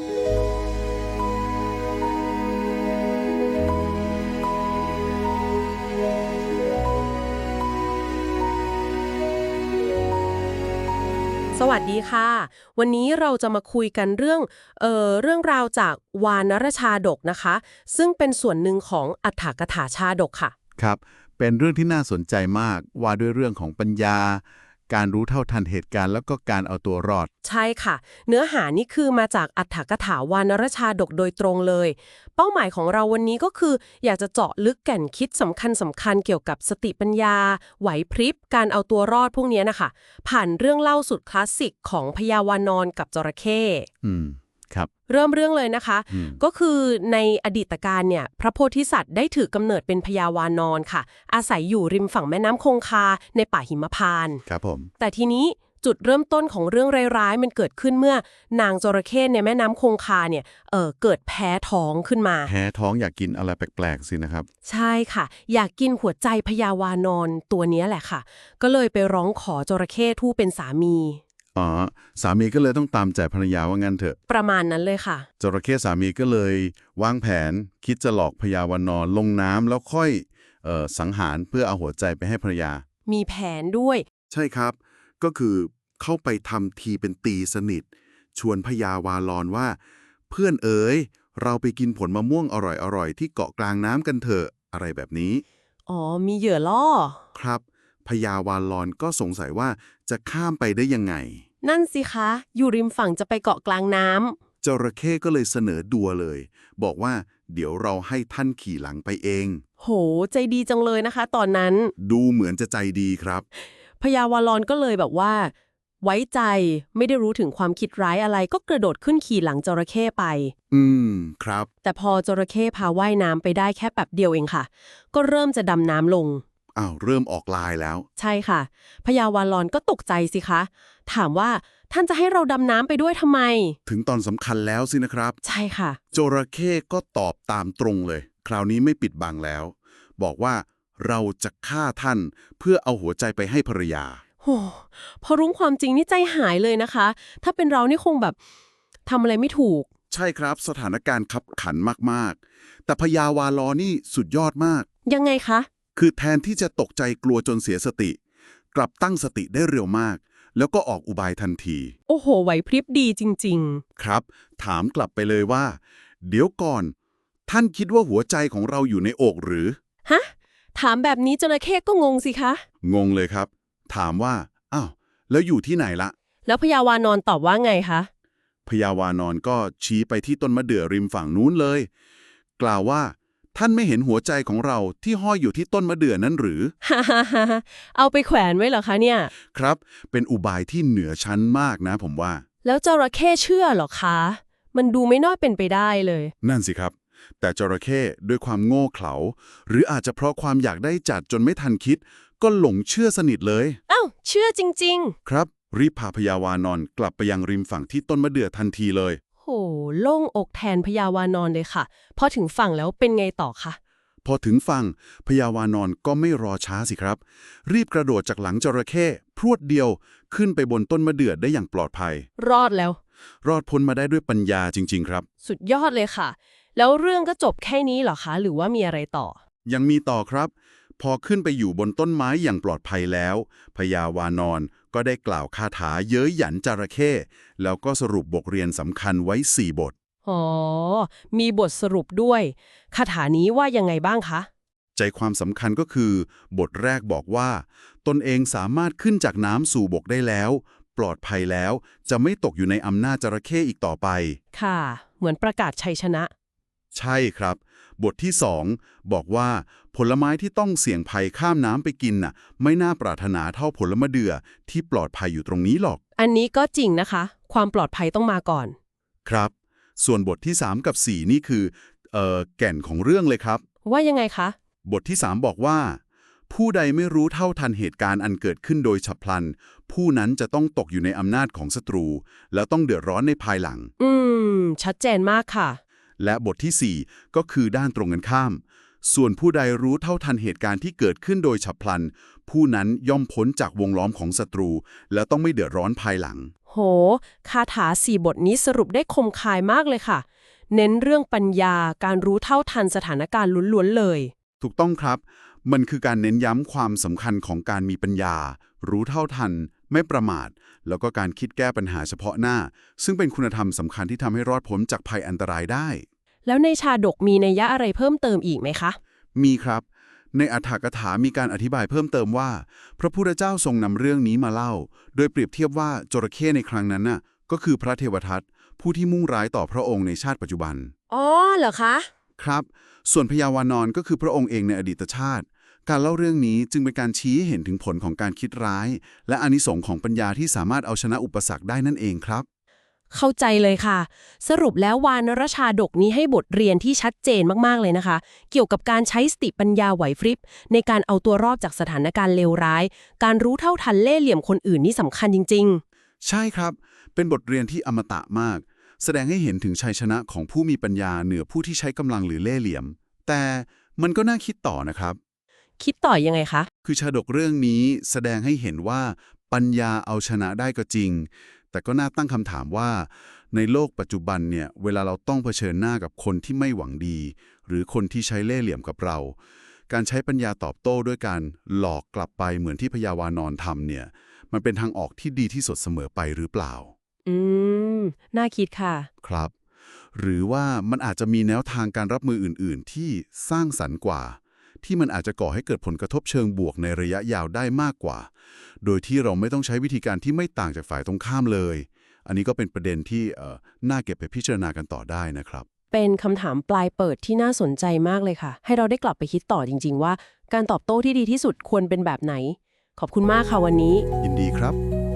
สวัสดีค่ะ วันนี้เราจะมาคุยกันเรื่องเอ่อเรื่องราวจากวานรชาดกนะคะ ซึ่งเป็นส่วนหนึ่งของอัฏฐกถาชาดกค่ะ ครับ เป็นเรื่องที่น่าสนใจมากว่าด้วยเรื่องของปัญญา การรู้เท่าทันเหตุการณ์แล้วก็การเอาตัวรอด ใช่ค่ะ เนื้อหานี่คือมาจากอัฏฐกถาวานรชาดกโดยตรงเลย เป้าหมายของเราวันนี้ก็คือ อยากจะเจาะลึกแก่นคิดสำคัญสำคัญเกี่ยวกับสติปัญญา ไหวพริบ การเอาตัวรอดพวกเนี้ยนะคะ ผ่านเรื่องเล่าสุดคลาสสิกของพญาวานอนกับจระเข้อืม ครับเริ่มเรื่องเลยนะคะอืมก็คือในอดีตการเนี่ยพระโพธิสัตว์ได้ถือกำเนิดเป็นพญาวานอนค่ะ อาศัยอยู่ริมฝั่งแม่น้ำคงคาในป่าหิมพานต์ครับผมแต่ทีนี้จุดเริ่มต้นของเรื่องร้ายๆ มันเกิดขึ้นเมื่อนางจระเข้ในแม่น้ำคงคาเนี่ยเออเกิดแพ้ท้องขึ้นมา แพ้ท้องอยากกินอะไรแปลกๆสินะครับ ใช่ค่ะ อยากกินหัวใจพญาวานอนตัวเนี้ยแหละค่ะ ก็เลยไปร้องขอจระเข้ทู่เป็นสามี อ๋อสามีก็เลยต้องตามใจภรรยาว่างั้นเถอะ ประมาณนั้นเลยค่ะ จระเข้สามีก็เลยวางแผนคิดจะหลอกพญาวานอนลงน้ำแล้วค่อยเอ่อสังหารเพื่อเอาหัวใจไปให้ภรรยา มีแผนด้วย ใช่ครับ ก็คือเข้าไปทำทีเป็นตีสนิท ชวนพญาวาลอนว่า เพื่อนเอ๋ยเราไปกินผลมะม่วงอร่อยๆ ที่เกาะกลางน้ำกันเถอะอะไรแบบนี้ อ๋อ มีเหยื่อล่อ ครับพญาวาลอนก็สงสัยว่าจะข้ามไปได้ยังไง นั่นสิคะ อยู่ริมฝั่งจะไปเกาะกลางน้ำ จระเข้ก็เลยเสนอดัวเลย บอกว่าเดี๋ยวเราให้ท่านขี่หลังไปเอง โห ใจดีจังเลยนะคะ ตอนนั้น ดูเหมือนจะใจดีครับ พญาวารอนก็เลยแบบว่า ไว้ใจไม่ได้รู้ถึงความคิดร้ายอะไรก็กระโดดขึ้นขี่หลังจระเข้ไป อืมครับ แต่พอจระเข้พาว่ายน้ำไปได้แค่แบบเดียวเองค่ะ ก็เริ่มจะดำน้ำลง อ้าวเริ่มออกลายแล้ว ใช่ค่ะพญาวารอนก็ตกใจสิคะ ถามว่าท่านจะให้เราดำน้ำไปด้วยทำไม ถึงตอนสำคัญแล้วสินะครับ ใช่ค่ะ จระเข้ก็ตอบตามตรงเลย คราวนี้ไม่ปิดบังแล้ว บอกว่าเราจะฆ่าท่านเพื่อเอาหัวใจไปให้ภรรยาโหพอรู้ความจริงนี่ใจหายเลยนะคะ ถ้าเป็นเรานี่คงแบบทำอะไรไม่ถูก ใช่ครับสถานการณ์ขับขันมากๆ แต่พญาวาลอนี่สุดยอดมาก ยังไงคะ คือแทนที่จะตกใจกลัวจนเสียสติ กลับตั้งสติได้เร็วมาก แล้วก็ออกอุบายทันที โอ้โห ไหวพริบดีจริง ครับ ถามกลับไปเลยว่า เดี๋ยวก่อน ท่านคิดว่าหัวใจของเราอยู่ในอกหรือ ๆ ฮะ ถามแบบนี้จระเข้ก็งงสิคะ งงเลยครับ ถามว่าอ้าวแล้วอยู่ที่ไหนละ แล้วพญาวานอนตอบว่าไงคะพญาวานอนก็ชี้ไปที่ต้นมะเดื่อริมฝั่งนู้นเลย กล่าวว่า ท่านไม่เห็นหัวใจของเราที่ห้อยอยู่ที่ต้นมะเดื่อนั้นหรือ ฮ่าฮ่าฮ่าเอาไปแขวนไว้เหรอคะเนี่ย ครับ เป็นอุบายที่เหนือชั้นมากนะผมว่า แล้วจระเข้เชื่อเหรอคะ มันดูไม่น่าเป็นไปได้เลย นั่นสิครับ แต่จระเข้ด้วยความโง่เขลา หรืออาจจะเพราะความอยากได้จัดจนไม่ทันคิด ก็หลงเชื่อสนิทเลย เอ้า เชื่อจริงครับ รีบพาพญาวานอนกลับไปยังริมฝั่งที่ต้นมะเดื่อทันทีเลยๆโห โล่งอกแทนพญาวานอนเลยค่ะ พอถึงฝั่งแล้วเป็นไงต่อคะ พอถึงฝั่งพญาวานอนก็ไม่รอช้าสิครับ รีบกระโดดจากหลังจระเข้พรวดเดียวขึ้นไปบนต้นมะเดื่อได้อย่างปลอดภัย รอดแล้ว รอดพ้นมาได้ด้วยปัญญาจริง ๆ ครับ สุดยอดเลยค่ะ แล้วเรื่องก็จบแค่นี้เหรอคะ หรือว่ามีอะไรต่อ ยังมีต่อครับ พอขึ้นไปอยู่บนต้นไม้อย่างปลอดภัยแล้วพญาวานอน ก็ได้กล่าวคาถาเย้ยหยันจระเข้แล้วก็สรุปบทเรียนสำคัญไว้ 4 บท อ๋อ มีบทสรุปด้วย คาถานี้ว่ายังไงบ้างคะ ใจความสำคัญก็คือ บทแรกบอกว่า ตนเองสามารถขึ้นจากน้ำสู่บกได้แล้ว ปลอดภัยแล้ว จะไม่ตกอยู่ในอำนาจจระเข้อีกต่อไป ค่ะ เหมือนประกาศชัยชนะ ใช่ครับ บทที่2บอกว่า ผลไม้ที่ต้องเสี่ยงภัยข้ามน้ำไปกินน่ะ ไม่น่าปรารถนาเท่าผลมะเดื่อที่ปลอดภัยอยู่ตรงนี้หรอก อันนี้ก็จริงนะคะ ความปลอดภัยต้องมาก่อน ครับ ส่วนบทที่ 3 กับ 4 นี่คือเอ่อแก่นของเรื่องเลยครับ ว่ายังไงคะ บทที่ 3 บอกว่า ผู้ใดไม่รู้เท่าทันเหตุการณ์อันเกิดขึ้นโดยฉับพลัน ผู้นั้นจะต้องตกอยู่ในอำนาจของศัตรู แล้วต้องเดือดร้อนในภายหลัง อืม ชัดเจนมากค่ะ และบทที่ 4 ก็คือด้านตรงกันข้าม ส่วนผู้ใดรู้เท่าทันเหตุการณ์ที่เกิดขึ้นโดยฉับพลัน ผู้นั้นย่อมพ้นจากวงล้อมของศัตรู แล้วต้องไม่เดือดร้อนภายหลังโโห คาถาสี่บทนี้สรุปได้คมคายมากเลยค่ะ เน้นเรื่องปัญญาการรู้เท่าทันสถานการณ์ล้วนๆเลย ถูกต้องครับ มันคือการเน้นย้ำความสำคัญของการมีปัญญา รู้เท่าทัน ไม่ประมาท แล้วก็การคิดแก้ปัญหาเฉพาะหน้า ซึ่งเป็นคุณธรรมสำคัญที่ทำให้รอดพ้นจากภัยอันตรายได้ แล้วในชาดกมีนัยยะอะไรเพิ่มเติมอีกไหมคะ มีครับ ในอัฏฐกถามีการอธิบายเพิ่มเติมว่า พระพุทธเจ้าทรงนำเรื่องนี้มาเล่า โดยเปรียบเทียบว่าจระเข้ในครั้งนั้นน่ะก็คือพระเทวทัตผู้ที่มุ่งร้ายต่อพระองค์ในชาติปัจจุบัน อ๋อเหรอคะ ครับ ส่วนพญาวานอนก็คือพระองค์เองในอดีตชาติ การเล่าเรื่องนี้จึงเป็นการชี้ให้เห็นถึงผลของการคิดร้าย และอานิสงส์ของปัญญาที่สามารถเอาชนะอุปสรรคได้นั่นเองครับ เข้าใจเลยค่ะ สรุปแล้ววานรชาดกนี้ให้บทเรียนที่ชัดเจนมากๆเลยนะคะ เกี่ยวกับการใช้สติปัญญาไหวพริบ ในการเอาตัวรอดจากสถานการณ์เลวร้าย การรู้เท่าทันเล่ห์เหลี่ยมคนอื่นนี่สำคัญจริงใช่ครับ เป็นบทเรียนที่อมตะมาก แสดงให้เห็นถึงชัยชนะของผู้มีปัญญาเหนือผู้ที่ใช้กำลังหรือเล่ห์เหลี่ยม แต่มันก็น่าคิดต่อนะครับๆคิดต่อยังไงคะ คือชาดกเรื่องนี้แสดงให้เห็นว่าปัญญาเอาชนะได้ก็จริง แต่ก็น่าตั้งคำถามว่า ในโลกปัจจุบันเนี่ยเวลาเราต้องเผชิญหน้ากับคนที่ไม่หวังดี หรือคนที่ใช้เล่ห์เหลี่ยมกับเรา การใช้ปัญญาตอบโต้ด้วยการหลอกกลับไปเหมือนที่พญาวานอนทำเนี่ย มันเป็นทางออกที่ดีที่สุดเสมอไปหรือเปล่า อืม น่าคิดค่ะ ครับ หรือว่ามันอาจจะมีแนวทางการรับมืออื่น ๆ ที่สร้างสรรค์กว่า ที่มันอาจจะก่อให้เกิดผลกระทบเชิงบวกในระยะยาวได้มากกว่า โดยที่เราไม่ต้องใช้วิธีการที่ไม่ต่างจากฝ่ายตรงข้ามเลย อันนี้ก็เป็นประเด็นที่เอ่อน่าเก็บไปพิจารณากันต่อได้นะครับ เป็นคำถามปลายเปิดที่น่าสนใจมากเลยค่ะ ให้เราได้กลับไปคิดต่อจริง ๆ ว่า การตอบโต้ที่ดีที่สุดควรเป็นแบบไหน ขอบคุณมากค่ะวันนี้ ยินดีครับ